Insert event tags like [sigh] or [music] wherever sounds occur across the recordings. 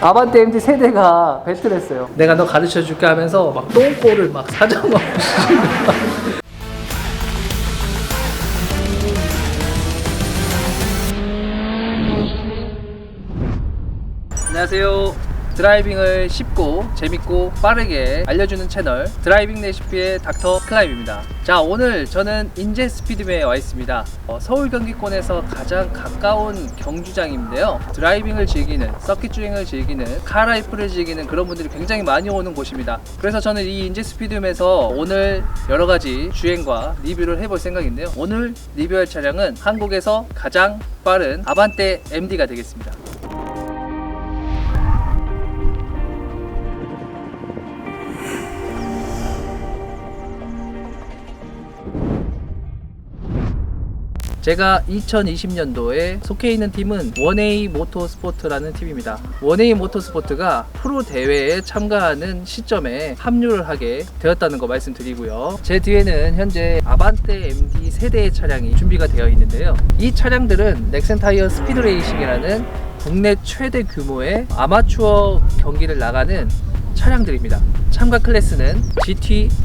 아반떼 MD 세대가 배틀했어요. 내가 너 가르쳐 줄게 하면서 막 똥꼬를 막 사정하고 [laughs] 안녕하세요. 드라이빙을 쉽고 재밌고 빠르게 알려주는 채널 드라이빙 레시피의 닥터 클라임입니다. 자 오늘 저는 인제 스피드웨이에 와 있습니다. 어, 서울 경기권에서 가장 가까운 경주장인데요. 드라이빙을 즐기는 서킷 주행을 즐기는 카라이프를 즐기는 그런 분들이 굉장히 많이 오는 곳입니다. 그래서 저는 이 인제 스피드웨이에서 오늘 여러 가지 주행과 리뷰를 해볼 생각인데요. 오늘 리뷰할 차량은 한국에서 가장 빠른 아반떼 MD가 되겠습니다. 제가 2020년도에 속해 있는 팀은 원에이 모터스포트라는 팀입니다. 원에이 모터스포트가 프로 대회에 참가하는 시점에 합류를 하게 되었다는 거 말씀드리고요. 제 뒤에는 현재 아반떼 MD 세대의 차량이 준비가 되어 있는데요. 이 차량들은 넥센타이어 스피드레이싱이라는 국내 최대 규모의 아마추어 경기를 나가는 차량들입니다. 참가 클래스는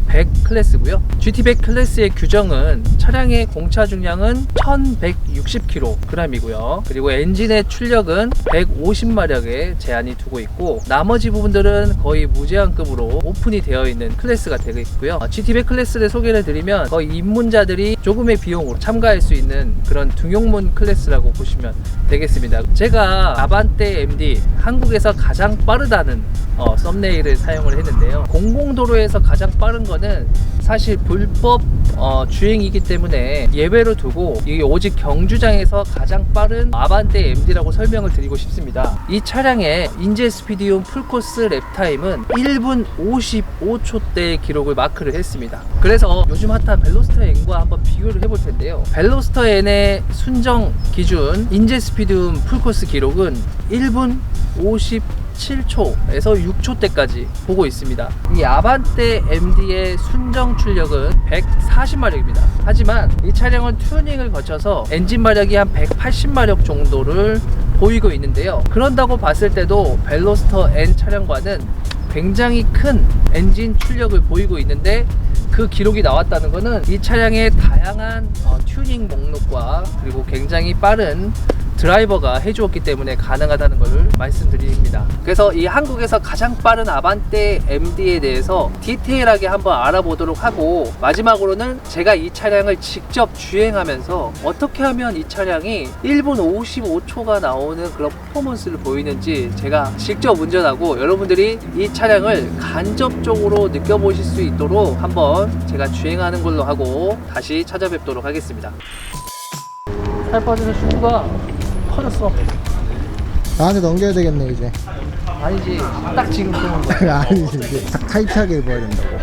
GT100 클래스고요. GT100 클래스의 규정은 차량의 공차 중량은 1160kg이고요. 그리고 엔진의 출력은 150마력에 제한이 두고 있고 나머지 부분들은 거의 무제한급으로 오픈이 되어 있는 클래스가 되겠고요. GT100 클래스를 소개를 드리면 거의 입문자들이 조금의 비용으로 참가할 수 있는 그런 등용문 클래스라고 보시면 되겠습니다. 제가 아반떼 MD 한국에서 가장 빠르다는 어, 썸네일을 사용을 했는데요. 공공도로에서 가장 빠른 거는 사실 불법 어, 주행이기 때문에 예외로 두고 이게 오직 경주장에서 가장 빠른 아반떼 MD라고 설명을 드리고 싶습니다. 이 차량의 인제 스피디움 풀코스 랩타임은 1분 55초대의 기록을 마크를 했습니다. 그래서 요즘 핫한 벨로스터 N과 한번 비교를 해볼 텐데요. 벨로스터 N의 순정 기준 인제 스피디움 풀코스 기록은 1분 50 7초에서 6초 대까지 보고 있습니다. 이 아반떼 MD의 순정 출력은 140마력입니다. 하지만 이 차량은 튜닝을 거쳐서 엔진 마력이 한 180마력 정도를 보이고 있는데요. 그런다고 봤을 때도 벨로스터 N 차량과는 굉장히 큰 엔진 출력을 보이고 있는데 그 기록이 나왔다는 것은 이 차량의 다양한 어, 튜닝 목록과 그리고 굉장히 빠른 드라이버가 해주었기 때문에 가능하다는 것을 말씀드립니다. 그래서 이 한국에서 가장 빠른 아반떼 MD에 대해서 디테일하게 한번 알아보도록 하고 마지막으로는 제가 이 차량을 직접 주행하면서 어떻게 하면 이 차량이 1분 55초가 나오는 그런 퍼포먼스를 보이는지 제가 직접 운전하고 여러분들이 이 차량을 간접적으로 느껴보실 수 있도록 한번 제가 주행하는 걸로 하고 다시 찾아뵙도록 하겠습니다. 살 빠지는 슈가 커졌어. 나한테 넘겨야 되겠네 이제 아니지. 딱 지금 쏘는 거야. [laughs] 아니지 이제 딱 타이트하게 입어야 된다고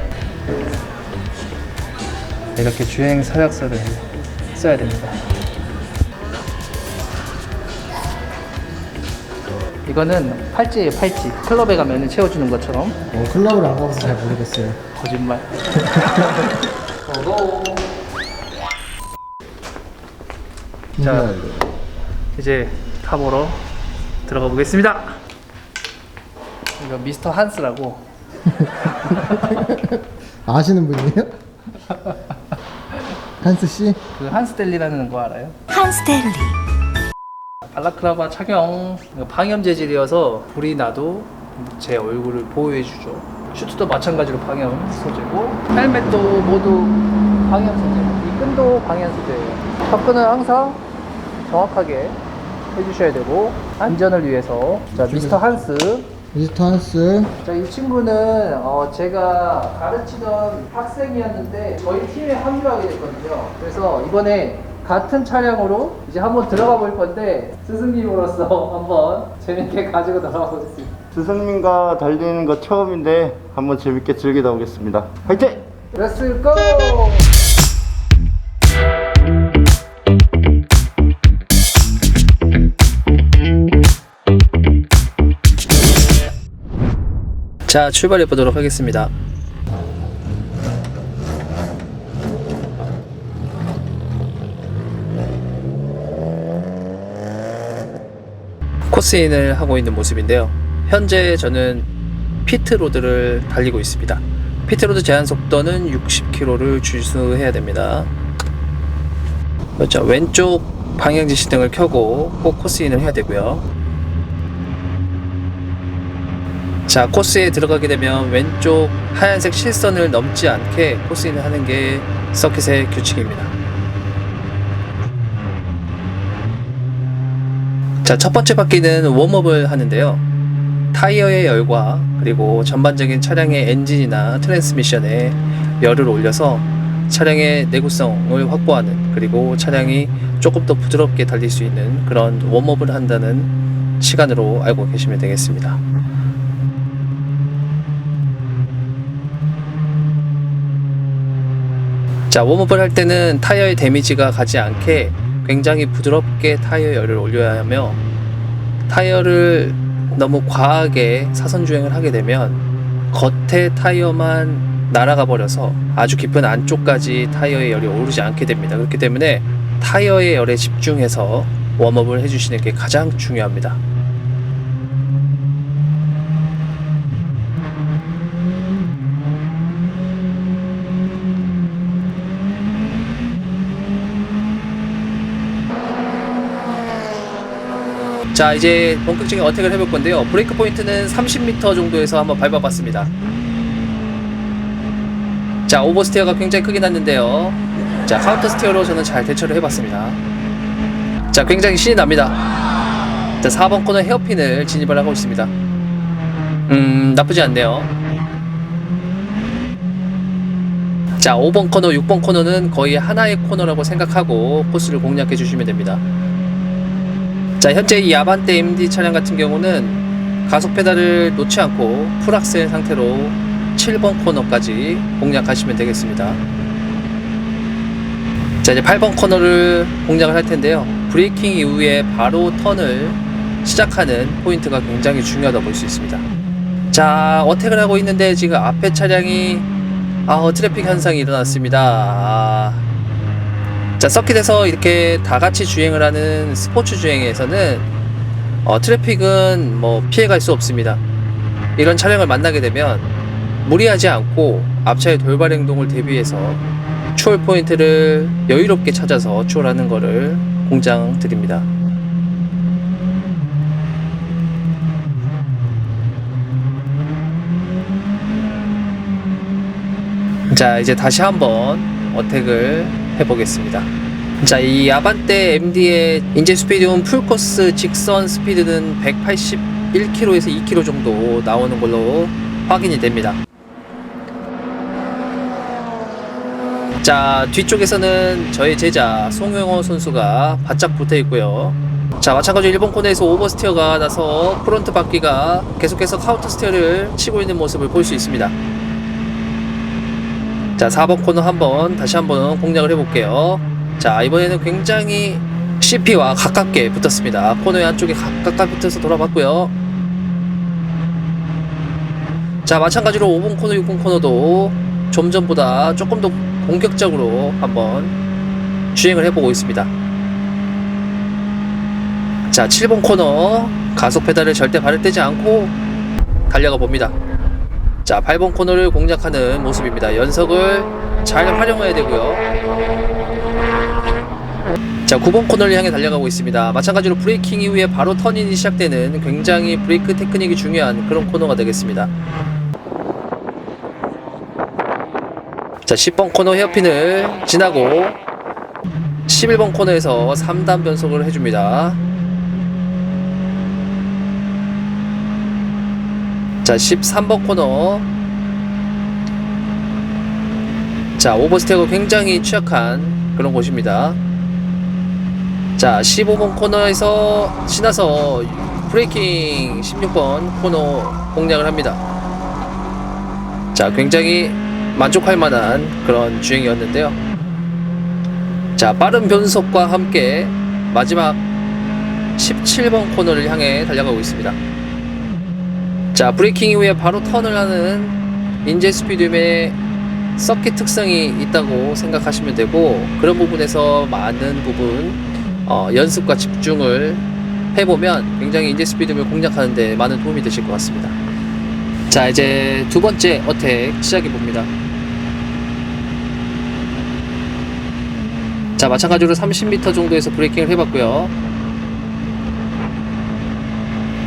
이렇게 주행 서약서를 써야 됩니다. 이거는 팔찌에 팔찌. 클럽에 가면 채워주는 것처럼 어, 클럽을 안 가봐서 잘 모르겠어요 거짓말. [laughs] 자. 이제 타보러 들어가 보겠습니다. 이거 미스터 한스라고 [laughs] 아시는 분이에요? [laughs] 한스 씨? 그 한스델리라는 거 알아요? 한스텔리 발라클라바 착용 이거 방염 재질이어서 불이 나도 제 얼굴을 보호해주죠 슈트도 마찬가지로 방염 소재고 헬멧도 모두 방염 소재 이 끈도 방염 소재예요 접근은 항상 정확하게 해주셔야 되고 안전을 위해서 자 미스터 한스 미스터 한스 자, 이 친구는 어, 제가 가르치던 학생이었는데 저희 팀에 합류하게 됐거든요. 그래서 이번에 같은 차량으로 이제 한번 들어가 볼 건데 스승님으로서 [laughs] 한번 재밌게 가지고 들어가 보겠습니다. 스승님과 달리는 거 처음인데 한번 재밌게 즐기다 오겠습니다. 화이팅! 렛츠 자, 출발해 보도록 하겠습니다. 코스인을 하고 있는 모습인데요. 현재 저는 피트로드를 달리고 있습니다. 피트로드 제한 속도는 60km를 주수해야 됩니다. 그렇죠. 왼쪽 방향 지시등을 켜고 꼭 코스인을 해야 되고요. 자, 코스에 들어가게 되면 왼쪽 하얀색 실선을 넘지 않게 코스인을 하는 게 서킷의 규칙입니다. 자, 첫 번째 바퀴는 웜업을 하는데요. 타이어의 열과 그리고 전반적인 차량의 엔진이나 트랜스미션에 열을 올려서 차량의 내구성을 확보하는 그리고 차량이 조금 더 부드럽게 달릴 수 있는 그런 웜업을 한다는 시간으로 알고 계시면 되겠습니다. 자, 웜업을 할 때는 타이어의 데미지가 가지 않게 굉장히 부드럽게 타이어 열을 올려야 하며 타이어를 너무 과하게 사선 주행을 하게 되면 겉에 타이어만 날아가 버려서 아주 깊은 안쪽까지 타이어의 열이 오르지 않게 됩니다. 그렇기 때문에 타이어의 열에 집중해서 웜업을 해주시는 게 가장 중요합니다. 자 이제 본격적인 어택을 해볼 건데요. 브레이크 포인트는 30m 정도에서 한번 밟아봤습니다. 자 오버 스티어가 굉장히 크게 났는데요. 자 카운터 스티어로 저는 잘 대처를 해봤습니다. 자 굉장히 신이 납니다. 자 4번 코너 헤어핀을 진입을 하고 있습니다. 음 나쁘지 않네요. 자 5번 코너 6번 코너는 거의 하나의 코너라고 생각하고 코스를 공략해 주시면 됩니다 자 현재 이 아반떼 MD 차량 같은 경우는 가속 페달을 놓지 않고 풀악셀 상태로 7번 코너까지 공략하시면 되겠습니다. 자 이제 8번 코너를 공략을 할 텐데요. 브레이킹 이후에 바로 턴을 시작하는 포인트가 굉장히 중요하다고 볼수 있습니다. 자 어택을 하고 있는데 지금 앞에 차량이 아 트래픽 현상이 일어났습니다. 아, 자 서킷에서 이렇게 다 같이 주행을 하는 스포츠 주행에서는 어, 트래픽은 뭐 피해갈 수 없습니다. 이런 차량을 만나게 되면 무리하지 않고 앞차의 돌발 행동을 대비해서 추월 포인트를 여유롭게 찾아서 추월하는 것을 공장 드립니다. 자 이제 다시 한번 어택을 해보겠습니다. 자, 이 아반떼 MD의 인제 스피드온 풀코스 직선 스피드는 181km에서 2km 정도 나오는 걸로 확인이 됩니다. 자, 뒤쪽에서는 저의 제자 송영호 선수가 바짝 붙어 있고요. 자, 마찬가지로 일본 코너에서 오버스티어가 나서 프론트 바퀴가 계속해서 카운터 스티어를 치고 있는 모습을 볼 수 있습니다. 자 4번 코너 한번 다시 한번 공략을 해볼게요. 자 이번에는 굉장히 CP와 가깝게 붙었습니다. 코너의 안쪽에 가깝게 붙어서 돌아봤고요. 자 마찬가지로 5번 코너 6번 코너도 좀 전보다 조금 더 공격적으로 한번 주행을 해보고 있습니다. 자 7번 코너 가속 페달을 절대 발을 떼지 않고 달려가 봅니다 자, 8번 코너를 공략하는 모습입니다. 연석을 잘 활용해야 되고요. 자, 9번 코너를 향해 달려가고 있습니다. 마찬가지로 브레이킹 이후에 바로 턴인이 시작되는 굉장히 브레이크 테크닉이 중요한 그런 코너가 되겠습니다. 자, 10번 코너 헤어핀을 지나고 11번 코너에서 3단 변속을 해줍니다. 자 13번 코너. 자 오버스테어가 굉장히 취약한 그런 곳입니다. 자 15번 코너에서 지나서 브레이킹 16번 코너 공략을 합니다. 자 굉장히 만족할 만한 그런 주행이었는데요. 자 빠른 변속과 함께 마지막 17번 코너를 향해 달려가고 있습니다 자 브레이킹 이후에 바로 턴을 하는 인제 스피드의 서킷 특성이 있다고 생각하시면 되고 그런 부분에서 많은 부분 어, 연습과 집중을 해보면 굉장히 인제 스피드를 공략하는데 많은 도움이 되실 것 같습니다. 자 이제 두 번째 어택 시작해 봅니다. 자 마찬가지로 30m 정도에서 브레이킹을 해봤고요.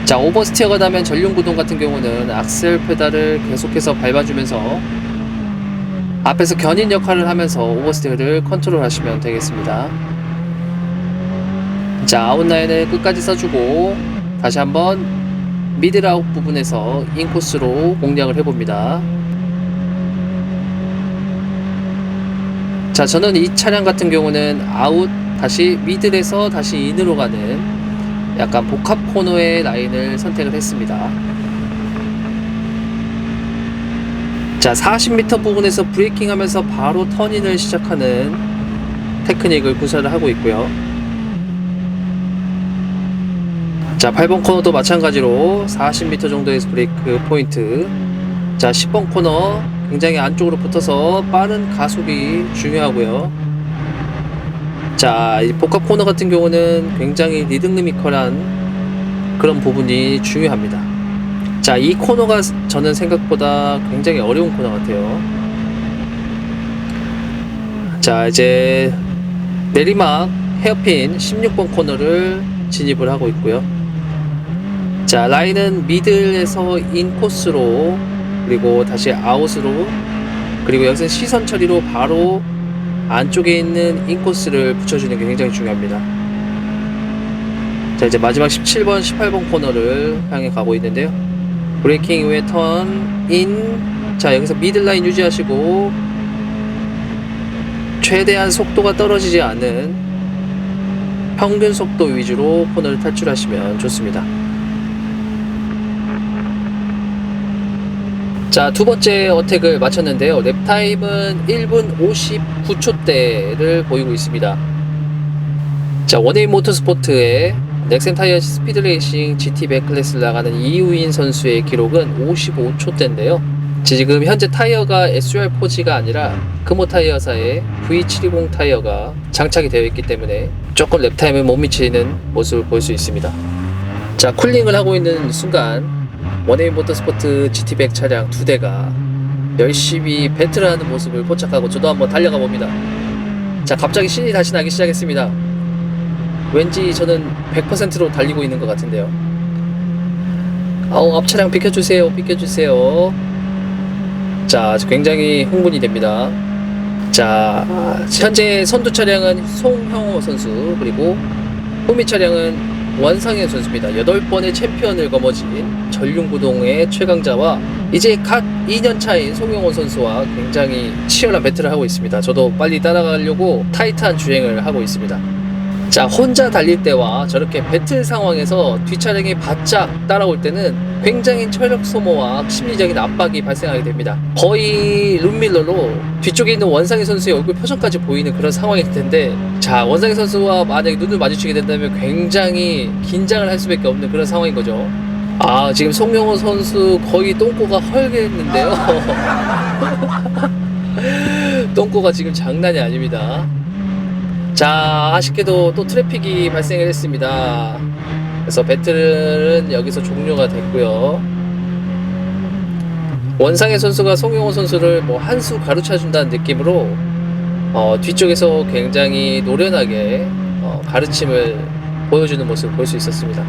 자 오버스티어가 나면 전륜 구동 같은 경우는 악셀 페달을 계속해서 밟아주면서 앞에서 견인 역할을 하면서 오버스티어를 컨트롤 하시면 되겠습니다. 자 아웃라인을 끝까지 써주고 다시 한번 미들아웃 부분에서 인코스로 공략을 해봅니다. 자, 저는 이 차량 같은 경우는 아웃 다시 미들에서 다시 인으로 가는 약간 복합 코너의 라인을 선택을 했습니다. 자, 40m 부분에서 브레이킹 하면서 바로 턴인을 시작하는 테크닉을 구사를 하고 있고요. 자, 8번 코너도 마찬가지로 40m 정도에서 브레이크 포인트. 자, 10번 코너 굉장히 안쪽으로 붙어서 빠른 가속이 중요하고요. 자, 이 복합 코너 같은 경우는 굉장히 리드미컬한 그런 부분이 중요합니다. 자, 이 코너가 저는 생각보다 굉장히 어려운 코너 같아요. 자, 이제 내리막 헤어핀 16번 코너를 진입을 하고 있고요. 자, 라인은 미들에서 인코스로 그리고 다시 아웃으로 그리고 여기서 시선 처리로 바로 안쪽에 있는 인코스를 붙여주는 게 굉장히 중요합니다. 자, 이제 마지막 17번, 18번 코너를 향해 가고 있는데요. 브레이킹 이후에 턴, 인. 자, 여기서 미들라인 유지하시고 최대한 속도가 떨어지지 않은 평균 속도 위주로 코너를 탈출하시면 좋습니다. 자, 두 번째 어택을 마쳤는데요. 랩타임은 1분 59초대를 보이고 있습니다. 자, 원에인 모터스포트의 넥센 타이어 스피드 레이싱 GT 백 클래스를 나가는 이우인 선수의 기록은 55초대인데요. 지금 현재 타이어가 SR 포지가 아니라 금호 타이어사의 V720 타이어가 장착이 되어 있기 때문에 조금 랩타임에 못 미치는 모습을 볼 수 있습니다. 자, 쿨링을 하고 있는 순간 원에인 모터스포트 GT100 차량 두 대가 열심히 배틀을 하는 모습을 포착하고 저도 한번 달려가 봅니다. 자, 갑자기 신이 다시 나기 시작했습니다. 왠지 저는 100%로 달리고 있는 것 같은데요. 아우, 앞 차량 비켜주세요, 비켜주세요. 자, 굉장히 흥분이 됩니다. 자, 현재 선두 차량은 송형호 선수, 그리고 후미 차량은 원상현 선수입니다. 8번의 챔피언을 거머쥔 전륜구동의 최강자와 이제 갓 2년 차인 송영호 선수와 굉장히 치열한 배틀을 하고 있습니다. 저도 빨리 따라가려고 타이트한 주행을 하고 있습니다. 자, 혼자 달릴 때와 저렇게 배틀 상황에서 뒷차량이 바짝 따라올 때는 굉장히 체력 소모와 심리적인 압박이 발생하게 됩니다. 거의 룸밀러로 뒤쪽에 있는 원상희 선수의 얼굴 표정까지 보이는 그런 상황일 텐데, 자, 원상희 선수와 만약에 눈을 마주치게 된다면 굉장히 긴장을 할 수밖에 없는 그런 상황인 거죠. 아, 지금 송영호 선수 거의 똥꼬가 헐겠는데요. [laughs] 똥꼬가 지금 장난이 아닙니다. 자, 아쉽게도 또 트래픽이 발생을 했습니다. 그래서 배틀은 여기서 종료가 됐고요. 원상의 선수가 송영호 선수를 뭐 한 수 가르쳐 준다는 느낌으로 어, 뒤쪽에서 굉장히 노련하게 어, 가르침을 보여주는 모습을 볼 수 있었습니다.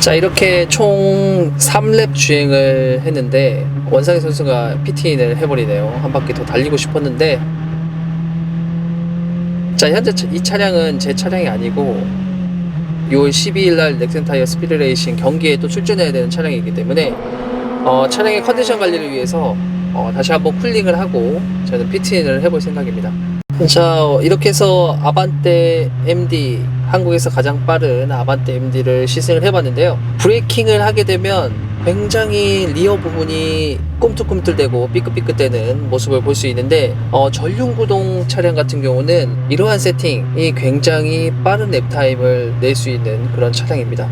자, 이렇게 총 3랩 주행을 했는데 원상의 선수가 PT인을 해버리네요. 한 바퀴 더 달리고 싶었는데 자 현재 차- 이 차량은 제 차량이 아니고 6월 12일 날 넥센 타이어 스피드 레이싱 경기에 또 출전해야 되는 차량이기 때문에 어, 차량의 컨디션 관리를 위해서 어, 다시 한번 쿨링을 하고 저는 피트인을 해볼 생각입니다. 자 이렇게 해서 아반떼 MD 한국에서 가장 빠른 아반떼 MD를 시승을 해봤는데요. 브레이킹을 하게 되면 굉장히 리어 부분이 꿈틀꿈틀대고 삐끗삐끗대는 모습을 볼 수 있는데 어, 전륜구동 차량 같은 경우는 이러한 세팅이 굉장히 빠른 랩타임을 낼 수 있는 그런 차량입니다.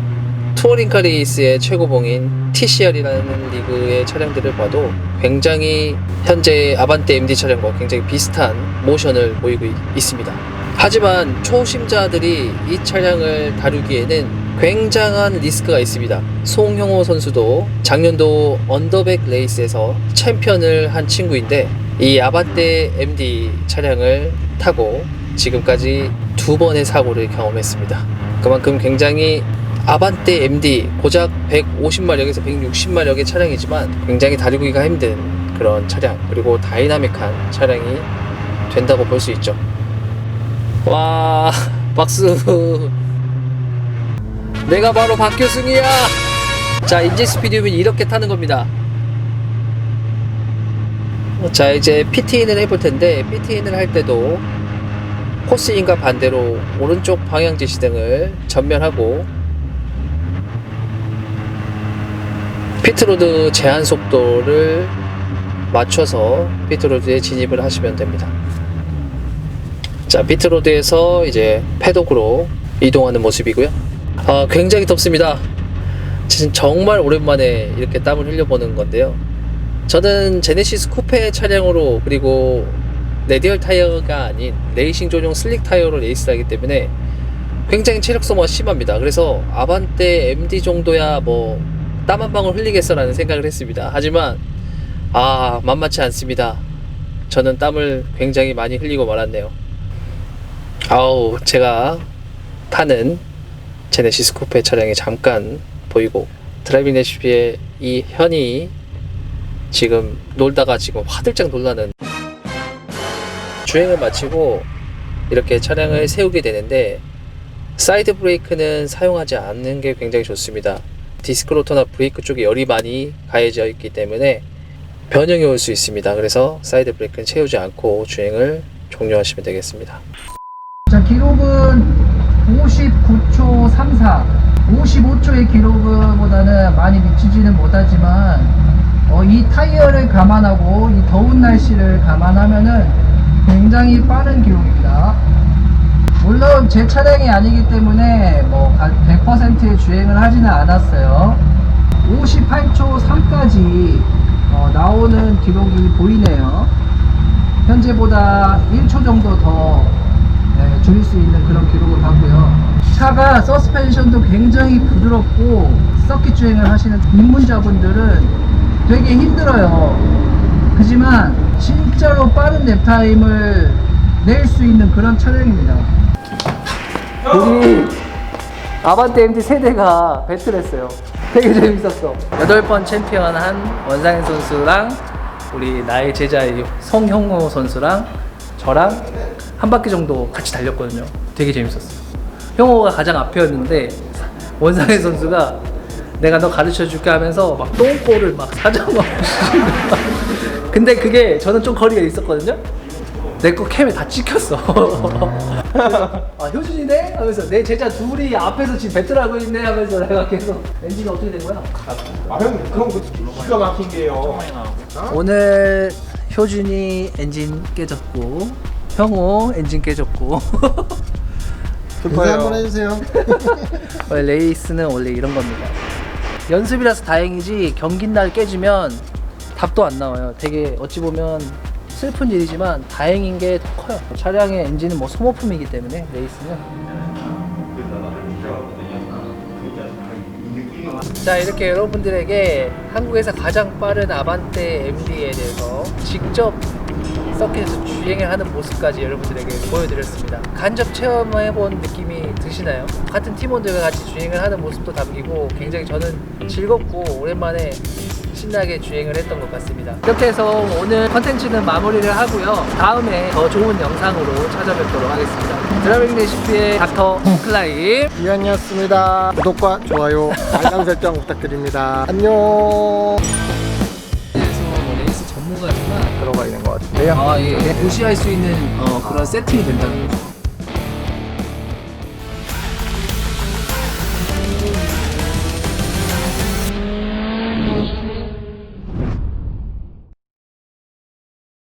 투어링카 레이스의 최고봉인 TCR이라는 리그의 차량들을 봐도 굉장히 현재 아반떼 MD 차량과 굉장히 비슷한 모션을 보이고 있- 있습니다. 하지만 초심자들이 이 차량을 다루기에는 굉장한 리스크가 있습니다. 송형호 선수도 작년도 언더백 레이스에서 챔피언을 한 친구인데 이 아반떼 MD 차량을 타고 지금까지 두 번의 사고를 경험했습니다. 그만큼 굉장히 아반떼 MD 고작 150마력에서 160마력의 차량이지만 굉장히 다루기가 힘든 그런 차량 그리고 다이나믹한 차량이 된다고 볼 수 있죠. 와 [laughs] 박수. 내가 바로 박효승이야. 자 인제 스피드면 이렇게 타는 겁니다. 자 이제 PT인을 해볼 텐데 PT인을 할 때도 코스인과 반대로 오른쪽 방향 지시등을 전면하고 피트로드 제한 속도를 맞춰서 피트로드에 진입을 하시면 됩니다. 자, 피트로드에서 이제 패독으로 이동하는 모습이고요. 아, 굉장히 덥습니다. 지금 정말 오랜만에 이렇게 땀을 흘려보는 건데요. 저는 제네시스 쿠페 차량으로 그리고 레디얼 타이어가 아닌 레이싱 전용 슬릭 타이어로 레이스를 하기 때문에 굉장히 체력 소모가 심합니다. 그래서 아반떼 MD 정도야 뭐 땀 한 방울 흘리겠어라는 생각을 했습니다. 하지만 아 만만치 않습니다. 저는 땀을 굉장히 많이 흘리고 말았네요. 아우 제가 타는 제네시스 쿠페 차량이 잠깐 보이고 드라이빙 레시피에 이 현이 지금 놀다가 지금 화들짝 놀라는 주행을 마치고 이렇게 차량을 세우게 되는데 사이드 브레이크는 사용하지 않는 게 굉장히 좋습니다. 디스크 로터나 브레이크 쪽에 열이 많이 가해져 있기 때문에 변형이 올 수 있습니다. 그래서 사이드 브레이크는 채우지 않고 주행을 종료하시면 되겠습니다. 자 기록은 59초 34 55초의 기록보다는 많이 미치지는 못하지만 어, 이 타이어를 감안하고 이 더운 날씨를 감안하면은 굉장히 빠른 기록입니다 물론 제 차량이 아니기 때문에 뭐 100%의 주행을 하지는 않았어요 58초 3까지 어, 나오는 기록이 보이네요 현재보다 1초 정도 더 네, 줄일 수 있는 그런 기록을 봤고요. 차가 서스펜션도 굉장히 부드럽고 서킷 주행을 하시는 입문자분들은 되게 힘들어요. 하지만 진짜로 빠른 랩 타임을 낼 수 있는 그런 차량입니다. 우리 아반떼 MT 세대가 배틀했어요. 되게 재밌었어. 여덟 번 챔피언한 원상현 선수랑 우리 나의 제자의 성형호 선수랑 저랑 한 바퀴 정도 같이 달렸거든요. 되게 재밌었어요. 형호가 가장 앞이었는데 원상현 선수가 내가 너 가르쳐 줄게 하면서 막 똥꼬를 막 사정하고 [laughs] 근데 그게 저는 좀 거리가 있었거든요. 내 거 캠에 다 찍혔어. [laughs] 아 효준이네? 하면서 내 제자 둘이 앞에서 지금 배틀하고 있네 하면서 내가 계속 엔진이 어떻게 된 거야? 아 형 그런 거 기가 막힌 게요. 오늘 효준이 엔진 깨졌고 형호 엔진 깨졌고 [laughs] 인사 한번 해주세요. [laughs] 원래 레이스는 원래 이런 겁니다. 연습이라서 다행이지 경기 날 깨지면 답도 안 나와요. 되게 어찌 보면 슬픈 일이지만 다행인 게 더 커요. 차량의 엔진은 뭐 소모품이기 때문에 레이스는. 자 이렇게 여러분들에게 한국에서 가장 빠른 아반떼 MD에 대해서 직접 서킷에서 주행을 하는 모습까지 여러분들에게 보여드렸습니다. 간접 체험해본 느낌이 드시나요? 같은 팀원들과 같이 주행을 하는 모습도 담기고 굉장히 저는 즐겁고 오랜만에 신나게 주행을 했던 것 같습니다. 이렇게 해서 오늘 컨텐츠는 마무리를 하고요. 다음에 더 좋은 영상으로 찾아뵙도록 하겠습니다. 드라이빙 레시피의 닥터 클라임 이한이었습니다. 구독과 좋아요, 알람 설정 부탁드립니다. 안녕. 그래서 뭐 레이스 전문가지만 들어가 있는 것 같은데요. 아, 예. 무시할 수 있는 어, 그런 세팅이 된다는 거죠.